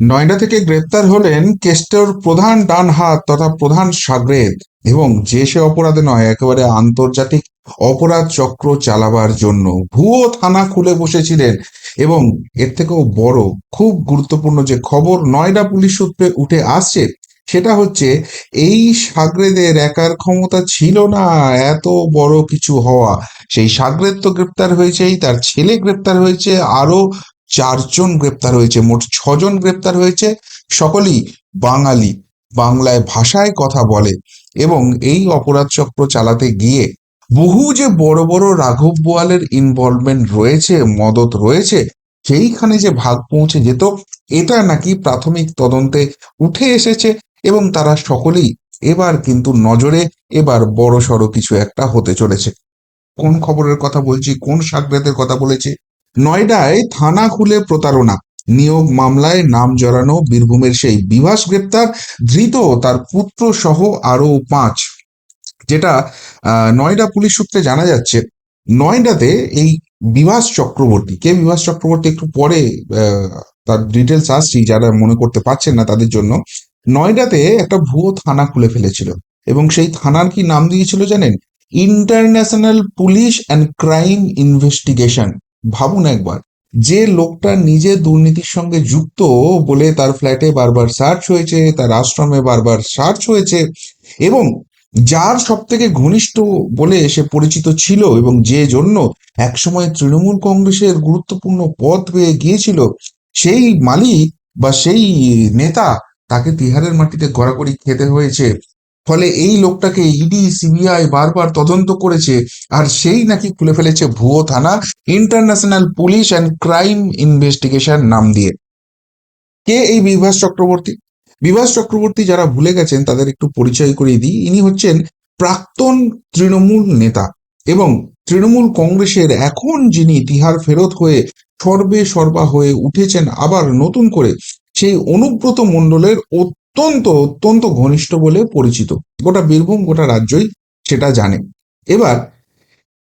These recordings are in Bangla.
নয়ডা থেকে গ্রেপ্তার হলেন কেস্টের প্রধান ডান হাত তথা প্রধান সাগরেদ এবং যে সে অপরাধে নয়, একেবারে আন্তর্জাতিক অপরাধ চক্র চালাবার জন্য। ভুয়ো থানা খুলে বসেছিলেন এবং এর থেকেও বড়, খুব গুরুত্বপূর্ণ যে খবর নয়ডা পুলিশ সূত্রে উঠে আসছে, সেটা হচ্ছে এই সাগরেদের একার ক্ষমতা ছিল না, এত বড় কিছু হওয়া। সেই সাগরেদ তো গ্রেপ্তার হয়েছেই, তার ছেলে গ্রেপ্তার হয়েছে আরও চারজন গ্রেপ্তার হয়েছে, মোট ছজন গ্রেপ্তার হয়েছে। সকলেই বাঙালি, বাংলায় ভাষায় কথা বলে এবং এই অপরাধ চক্র চালাতে গিয়ে বহু যে বড় বড় রাঘব বোয়ালের ইনভলভমেন্ট রয়েছে, মদত রয়েছে, সেইখানে যে ভাগ পৌঁছে যেত, এটা নাকি প্রাথমিক তদন্তে উঠে এসেছে এবং তারা সকলেই এবার কিন্তু নজরে এবার বড় সড়ো কিছু একটা হতে চলেছে। কোন খবরের কথা বলছি, কোন সাগরেদের কথা বলেছি? নয়ডায় থানা খুলে প্রতারণা। নিয়োগ মামলায় নাম জড়ানো বীরভূমের সেই বিভাস গ্রেপ্তার, ধৃত তার পুত্র সহ আরও পাঁচ। যেটা নয়ডা পুলিশ সূত্রে জানা যাচ্ছে, নয়ডাতে এই বিভাস চক্রবর্তী, কে বিভাস চক্রবর্তী একটু পরে তার ডিটেলস আসছি, যারা মনে করতে পারছেন না তাদের জন্য, নয়ডাতে একটা ভুয়ো থানা খুলে ফেলেছিল এবং সেই থানার কি নাম দিয়েছিল জানেন? International police and crime investigation ভাবুন একবার, যে লোকটা নিজে দুর্নীতির সঙ্গে যুক্ত বলে তার ফ্ল্যাটে বারবার সার্চ হয়েছে, তার আশ্রমে বারবার সার্চ হয়েছে এবং যার সব থেকে ঘনিষ্ঠ বলে সে পরিচিত ছিল এবং যে জন্য একসময় তৃণমূল কংগ্রেসের গুরুত্বপূর্ণ পদ পেয়ে গিয়েছিল, সেই মালিক বা সেই নেতা তাকে তিহারের মাটিতে গড়াগড়ি খেতে হয়েছে। ফলে এই লোকটাকে ইডি সিবিআই বারবার তদন্ত করেছে, আর সেই নাকি খুলে ফেলেছে ভুয়ো থানা international police and crime investigation নাম দিয়ে। কে এই বিভাস চক্রবর্তী? বিভাস চক্রবর্তী যারা ভুলে গেছেন, তাদের একটু পরিচয় করিয়ে দিই। ইনি হচ্ছেন প্রাক্তন তৃণমূল নেতা এবং তৃণমূল কংগ্রেসের এখন যিনি তিহার ফেরত হয়ে সর্বে সর্বা হয়ে উঠেছেন, আবার নতুন করে সেই অনুব্রত মণ্ডলের অত্যন্ত অত্যন্ত ঘনিষ্ঠ বলে পরিচিত। গোটা বীরভূম, গোটা রাজ্যই সেটা জানে। এবার,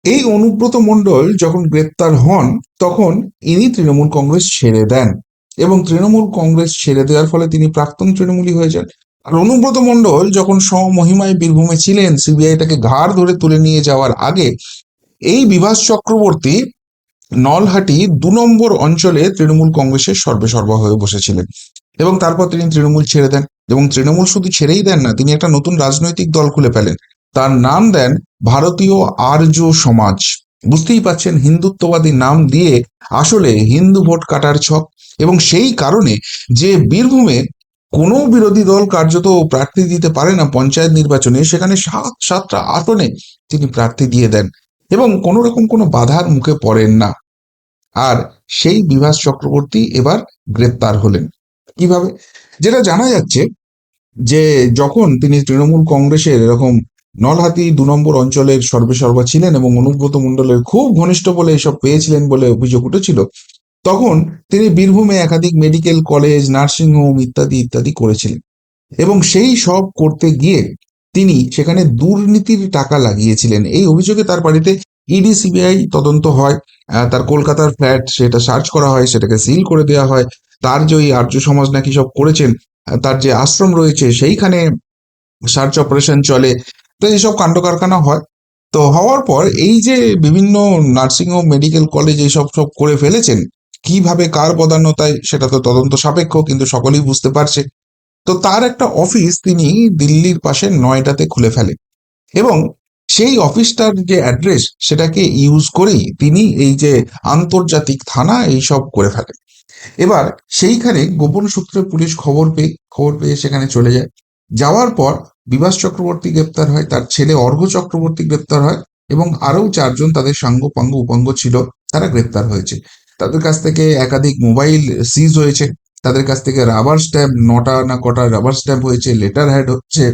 এই অনুব্রত মণ্ডল যখন গ্রেপ্তার হন, তখন ইনি তৃণমূল কংগ্রেস ছেড়ে দেন এবং তৃণমূল কংগ্রেস ছেড়ে দেওয়ার ফলে তিনি প্রাক্তন তৃণমূলী হয়ে যান। আর অনুব্রত মণ্ডল যখন স্বমহিমায় বীরভূমে ছিলেন সিবিআইটাকে ঘাড় ধরে তুলে নিয়ে যাওয়ার আগে, এই বিভাস চক্রবর্তী নলহাটি দু নম্বর অঞ্চলে তৃণমূল কংগ্রেসের সর্বে সর্বা হয়ে বসেছিলেন। এবং তারপর তিনি তৃণমূল ছেড়ে দেন এবং তৃণমূল শুধু ছেড়েই দেন না, তিনি একটা নতুন রাজনৈতিক দল খুলে ফেলেন। তার নাম দেন ভারতীয় আর্য সমাজ। বুঝতেই পাচ্ছেন, হিন্দুত্ববাদী নাম দিয়ে আসলে হিন্দু ভোট কাটার ছক এবং সেই কারণে যে বীরভূমে কোনো বিরোধী দল কার্যত প্রার্থী দিতে পারে না পঞ্চায়েত নির্বাচনে, সেখানে সাত সাতটা আসনে তিনি প্রার্থী দিয়ে দেন এবং কোনো রকম কোনো বাধার মুখে পড়েন না। আর সেই বিভাস চক্রবর্তী এবার গ্রেপ্তার হলেন। কীভাবে? যেটা জানা যাচ্ছে যে যখন তিনি তৃণমূল কংগ্রেসের এরকম নলহাটি দু নম্বর অঞ্চলের সর্বেসর্বা ছিলেন এবং অনুব্রত মণ্ডলের খুব ঘনিষ্ঠ বলে এসব পেয়েছিলেন বলে অভিযোগ উঠেছিল, তখন তিনি বীরভূমে একাধিক মেডিকেল কলেজ, নার্সিং হোম ইত্যাদি ইত্যাদি করেছিলেন। এবং সেই সব করতে গিয়ে তিনি সেখানে দুর্নীতির টাকা লাগিয়েছিলেন। এই অভিযোগে তার বাড়িতে ইডি সিবিআই তদন্ত হয় তার কলকাতার ফ্ল্যাট সেটা সার্চ করা হয়, সেটাকে সিল করে দেওয়া হয় তার যে ওই আর্য সমাজ নাকি সব করেছেন, তার যে আশ্রম রয়েছে, সেইখানে সার্চ অপারেশন চলে। তো এইসব কাণ্ড কারখানা হয়। তো হওয়ার পর এই যে বিভিন্ন নার্সিং নার্সিংহোম, মেডিকেল কলেজ এইসব সব করে ফেলেছেন, কীভাবে, কার পদান্নতায় সেটা তো তদন্ত সাপেক্ষ, কিন্তু সকলেই বুঝতে পারছে। তো তার একটা অফিস তিনি দিল্লির পাশে নয়ডাতে খুলে ফেলেন। এবং সেই অফিসটার যে অ্যাড্রেস সেটাকে ইউজ করেই তিনি এই যে আন্তর্জাতিক থানা এইসব করে ফেলেন এবার সেইখানে গোপন সূত্রে পুলিশ খবর পেয়ে খবর পেয়ে সেখানে চলে যায়। যাওয়ার পর বিভাস চক্রবর্তী গ্রেপ্তার হয়, তার ছেলে অর্ঘ চক্রবর্তী গ্রেপ্তার হয় এবং আরও চারজন তাদের সাঙ্গ, পাঙ্গ, উপাঙ্গ ছিল, তারা গ্রেপ্তার হয়েছে। তাদের কাছ থেকে একাধিক মোবাইল সিজ হয়েছে, তাদের কাছ থেকে রাবার স্ট্যাম্প নটা না কটা রাবার স্ট্যাম্প হয়েছে লেটার হেড হচ্ছে।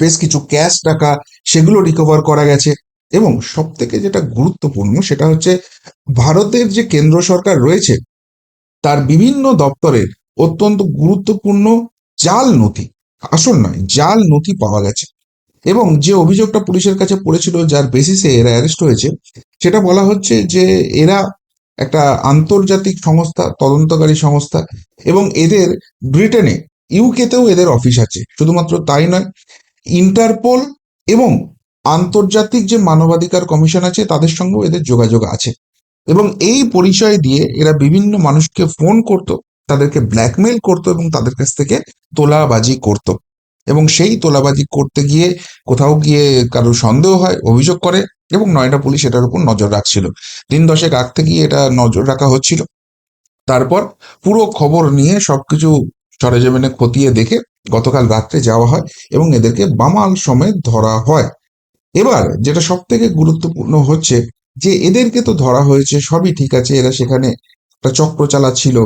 বেশ কিছু ক্যাশ টাকা সেগুলো রিকভার করা গেছে। এবং সব থেকে যেটা গুরুত্বপূর্ণ সেটা হচ্ছে ভারতের যে কেন্দ্র সরকার রয়েছে, তার বিভিন্ন দপ্তরের অত্যন্ত গুরুত্বপূর্ণ জাল নথি, আসল নয়, জাল নথি পাওয়া গেছে। এবং যে অভিযোগটা পুলিশের কাছে পড়েছিল, যার বেসিসে এরা অ্যারেস্ট হয়েছে, সেটা বলা হচ্ছে যে এরা একটা আন্তর্জাতিক সংস্থা, তদন্তকারী সংস্থা, এবং এদের ব্রিটেনে ইউকেতেও এদের অফিস আছে। শুধুমাত্র তাই নয় ইন্টারপোল এবং আন্তর্জাতিক যে মানবাধিকার কমিশন আছে, তাদের সঙ্গেও এদের যোগাযোগ আছে। এবং এই পরিচয় দিয়ে এরা বিভিন্ন মানুষকে ফোন করত, তাদেরকে ব্ল্যাকমেল করত এবং তাদের কাছ থেকে তোলাবাজি করত। এবং সেই তোলাবাজি করতে গিয়ে কোথাও গিয়ে কারও সন্দেহ হয়, অভিযোগ করে এবং নয়ডা পুলিশ এটার উপর নজর রাখছিল। দিন দশেক আগ থেকেই এটা নজর রাখা হচ্ছিল। তারপর পুরো খবর নিয়ে সবকিছু সরেজমিনে খতিয়ে দেখে গতকাল রাত্রে যাওয়া হয় এবং এদেরকে বামাল সমেত ধরা হয়। এবার যেটা সব থেকে গুরুত্বপূর্ণ হচ্ছে যে এদেরকে তো ধরা হয়েছে, সবই ঠিক আছে, এরা সেখানে একটা চক্র চালাচ্ছিল,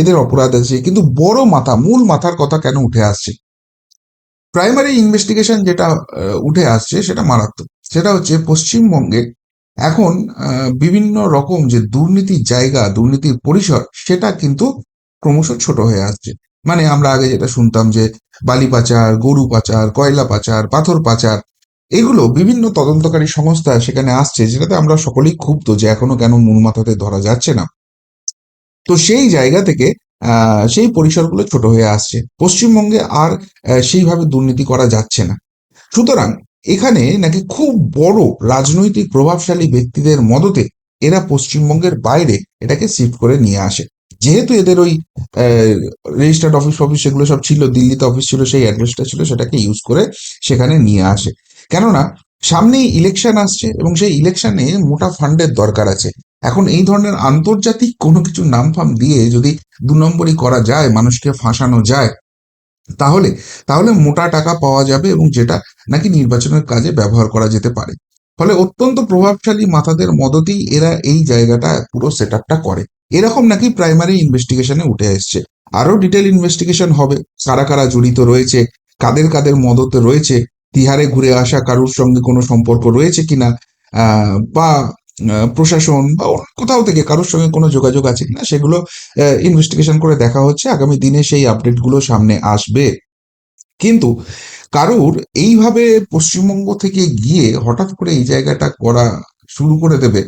এদের অপরাধ আছে, কিন্তু বড় মাথা, মূল মাথার কথা কেন উঠে আসছে? প্রাইমারি ইনভেস্টিগেশন যেটা উঠে আসছে সেটা মারাত্মক। সেটা হচ্ছে পশ্চিমবঙ্গে এখন বিভিন্ন রকম যে দুর্নীতির জায়গা, দুর্নীতির পরিসর, সেটা কিন্তু ক্রমশ ছোট হয়ে আসছে। মানে আমরা আগে যেটা শুনতাম যে বালি পাচার, গরু পাচার, কয়লা পাচার, পাথর পাচার, এগুলো বিভিন্ন তদন্তকারী সংস্থা সেখানে আসছে যেটাতে আমরা সকলেই ক্ষুব্ধ যে এখনও কেন মূল মাথাতে ধরা যাচ্ছে না। তো সেই জায়গা থেকে সেই পরিসরগুলো ছোট হয়ে আসছে। পশ্চিমবঙ্গে আর সেইভাবে দুর্নীতি করা যাচ্ছে না। সুতরাং এখানে নাকি খুব বড় রাজনৈতিক প্রভাবশালী ব্যক্তিদের মদতে এরা পশ্চিমবঙ্গের বাইরে এটাকে শিফট করে নিয়ে আসে। যেহেতু এদের ওই রেজিস্টার্ড অফিস অফিস সেগুলো সব ছিল, দিল্লিতে অফিস ছিল, সেই অ্যাড্রেসটা ছিল, সেটাকে ইউজ করে সেখানে নিয়ে আসে। কেননা, সামনেই ইলেকশন আসছে এবং সেই ইলেকশনে মোটা ফান্ডের দরকার আছে। এখন এই ধরনের আন্তর্জাতিক কোনো কিছু নাম ফাম দিয়ে যদি দু নম্বরই করা যায়, মানুষকে ফাঁসানো যায়, তাহলে তাহলে মোটা টাকা পাওয়া যাবে এবং যেটা নাকি নির্বাচনের কাজে ব্যবহার করা যেতে পারে। ফলে অত্যন্ত প্রভাবশালী মাথাদের মদতেই এরা এই জায়গাটা পুরো সেট করে। এরকম নাকি প্রাইমারি ইনভেস্টিগেশনে উঠে এসছে। আরও ডিটেল ইনভেস্টিগেশন হবে। কারা কারা জড়িত রয়েছে? কাদের কাদের মদতে রয়েছে? তিহারে ঘুরে আসা কারুর সঙ্গে কোনো সম্পর্ক রয়েছে কিনা? বা প্রশাসন বা কোথাও থেকে কারোর সঙ্গে কোনো যোগাযোগ আছে কিনা? সেগুলো ইনভেস্টিগেশন করে দেখা হচ্ছে। আগামী দিনে সেই আপডেটগুলো সামনে আসবে। কিন্তু কারুর এইভাবে পশ্চিমবঙ্গ থেকে গিয়ে হঠাৎ করে এই জায়গাটা করা শুরু করে দেবে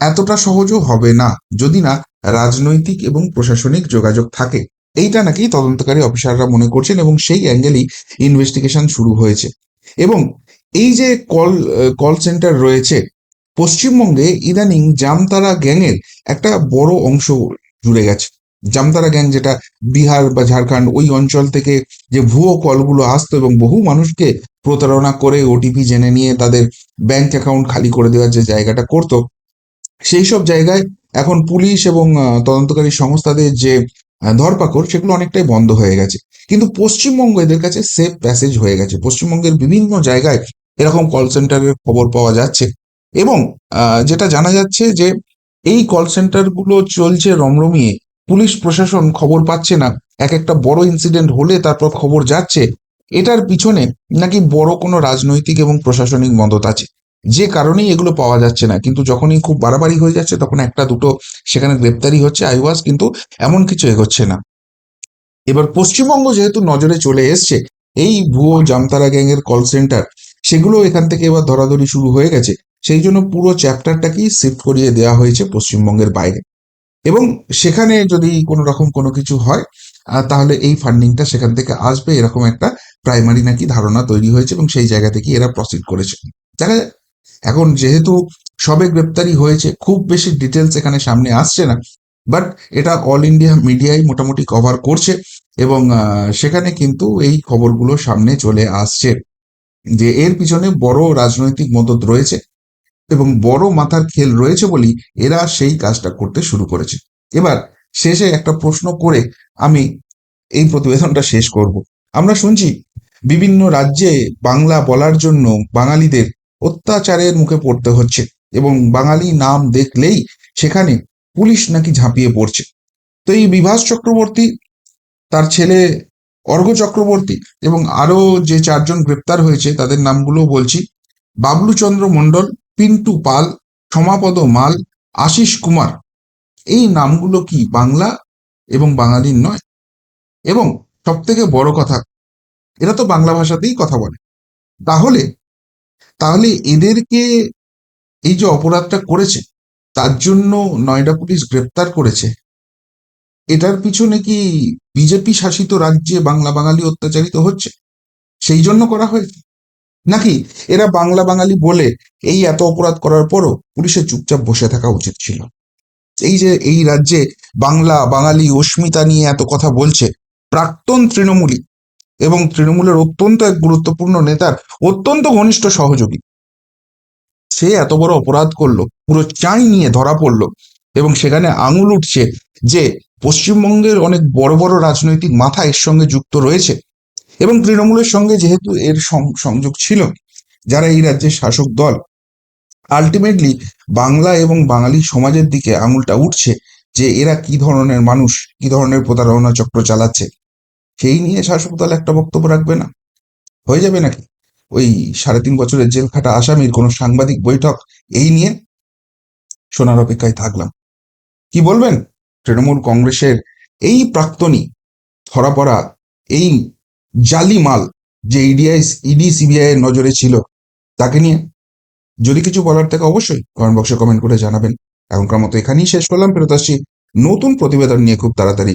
এতটা সহজও হবে না, যদি না রাজনৈতিক এবং প্রশাসনিক যোগাযোগ থাকে। এইটা নাকি তদন্তকারী অফিসাররা মনে করছেন এবং সেই অ্যাঙ্গেলই ইনভেস্টিগেশন শুরু হয়েছে। এবং এই যে কল কল সেন্টার রয়েছে, পশ্চিমবঙ্গে ইদানিং জামতারা গ্যাংয়ের একটা বড় অংশ জুড়ে গেছে। জামতারা গ্যাং যেটা বিহার বা ঝাড়খণ্ড, ওই অঞ্চল থেকে যে ভুয়ো কলগুলো আসতো এবং বহু মানুষকে প্রতারণা করে ওটিপি জেনে নিয়ে তাদের ব্যাংক অ্যাকাউন্ট খালি করে দেওয়ার যে জায়গাটা করতো সেই সব জায়গায় এখন পুলিশ এবং তদন্তকারী সংস্থাদের যে ধরপাকড় সেগুলো অনেকটাই বন্ধ হয়ে গেছে। কিন্তু পশ্চিমবঙ্গ এদের কাছে সেফ প্যাসেজ হয়ে গেছে। পশ্চিমবঙ্গের বিভিন্ন জায়গায় এরকম কল সেন্টারের খবর পাওয়া যাচ্ছে এবং যেটা জানা যাচ্ছে যে, এই কল সেন্টারগুলো চলছে রমরমিয়ে। পুলিশ প্রশাসন খবর পাচ্ছে না। এক একটা বড় ইনসিডেন্ট হলে তারপর খবর যাচ্ছে। এটার পিছনে নাকি বড় কোনো রাজনৈতিক এবং প্রশাসনিক মদত আছে। যে কারণেই এগুলো পাওয়া যাচ্ছে না। কিন্তু যখনই খুব বাড়াবাড়ি হয়ে যাচ্ছে, তখন একটা দুটো সেখানে গ্রেপ্তারি হচ্ছে। আইওয়াজ কিন্তু এমন কিছু এগোচ্ছে না। এবার পশ্চিমবঙ্গ যেহেতু নজরে চলে এসছে, এই ভুয়ো জামতারা গ্যাংয়ের কল সেন্টার সেগুলো এখান থেকে এবার ধরাধরি শুরু হয়ে গেছে। সেই জন্য পুরো চ্যাপ্টারটাকেই শিফট করিয়ে দেওয়া হয়েছে পশ্চিমবঙ্গের বাইরে। এবং সেখানে যদি কোনো রকম কোনো কিছু হয় তাহলে এই ফান্ডিংটা সেখান থেকে আসবে। এরকম একটা প্রাইমারি নাকি ধারণা তৈরি হয়েছে এবং সেই জায়গা থেকে এরা প্রসিড করেছে। দেখা এখন যেহেতু সবে গ্রেপ্তারি হয়েছে, খুব বেশি ডিটেলস এখানে সামনে আসছে না বাট এটা অল ইন্ডিয়া মিডিয়ায় মোটামুটি কভার করছে এবং সেখানে কিন্তু এই খবরগুলো সামনে চলে আসছে যে এর পিছনে বড় রাজনৈতিক মদত রয়েছে এবং বড় মাথার খেল রয়েছে বলেই এরা সেই কাজটা করতে শুরু করেছে। এবার শেষে একটা প্রশ্ন করে আমি এই প্রতিবেদনটা শেষ করব। আমরা শুনছি, বিভিন্ন রাজ্যে বাংলা বলার জন্য বাঙালিদের অত্যাচারের মুখে পড়তে হচ্ছে এবং বাঙালি নাম দেখলেই সেখানে পুলিশ নাকি ঝাঁপিয়ে পড়ছে। তো এই বিভাস চক্রবর্তী, তার ছেলে অর্ঘ চক্রবর্তী এবং আরও যে চারজন গ্রেপ্তার হয়েছে তাদের নামগুলো বলছি। বাবলুচন্দ্র মণ্ডল, পিন্টু পাল সমাপদ মাল, আশিস কুমার। এই নামগুলো কি বাংলা এবং বাঙালির নয়? এবং সব থেকে বড় কথা, এরা তো বাংলা ভাষাতেই কথা বলে। তাহলে তাহলে এদেরকে এই যে অপরাধটা করেছে, তার জন্য নয়ডা পুলিশ গ্রেপ্তার করেছে। এটার পিছনে কি বিজেপি শাসিত রাজ্যে বাংলা বাঙালি অত্যাচারিত হচ্ছে? সেই জন্য করা হয়েছে? নাকি এরা বাংলা বাঙালি বলে এই এত অপরাধ করার পরও পুলিশের চুপচাপ বসে থাকা উচিত ছিল? এই যে এই রাজ্যে বাংলা বাঙালি অস্মিতা নিয়ে এত কথা বলছে, প্রাক্তন তৃণমূলী এবং তৃণমূলের অত্যন্ত এক গুরুত্বপূর্ণ নেতার অত্যন্ত ঘনিষ্ঠ সহযোগী। সে এত বড় অপরাধ করল, পুরো চাই নিয়ে ধরা পড়ল এবং সেখানে আঙুল উঠছে যে পশ্চিমবঙ্গের অনেক বড় বড় রাজনৈতিক মাথা এর সঙ্গে যুক্ত রয়েছে এবং তৃণমূলের সঙ্গে যেহেতু এর সংযোগ ছিল, যারা এই রাজ্যের শাসক দল আলটিমেটলি বাংলা এবং বাঙালি সমাজের দিকে আঙুলটা উঠছে যে এরা কি ধরনের মানুষ, কি ধরনের প্রতারণা চক্র চালাচ্ছে। সেই নিয়ে শাসক দল একটা বক্তব্য রাখবে না? হয়ে যাবে নাকি? ওই সাড়ে তিন বছরের জেল খাটা আসামির কোনো সাংবাদিক বৈঠক এই নিয়ে? শোনার অপেক্ষায় থাকলাম। কি বলবেন? তৃণমূল কংগ্রেসের এই প্রাক্তনী ধরা পড়া এই জালি মাল যে ইডিআই ইডি সিবিআই এর নজরে ছিল, তাকে নিয়ে? যদি কিছু বলার থাকে অবশ্যই কমেন্ট বক্সে কমেন্ট করে জানাবেন। এখনকার মতো এখানেই শেষ করলাম। ফেরত আসছি নতুন প্রতিবেদন নিয়ে খুব তাড়াতাড়ি।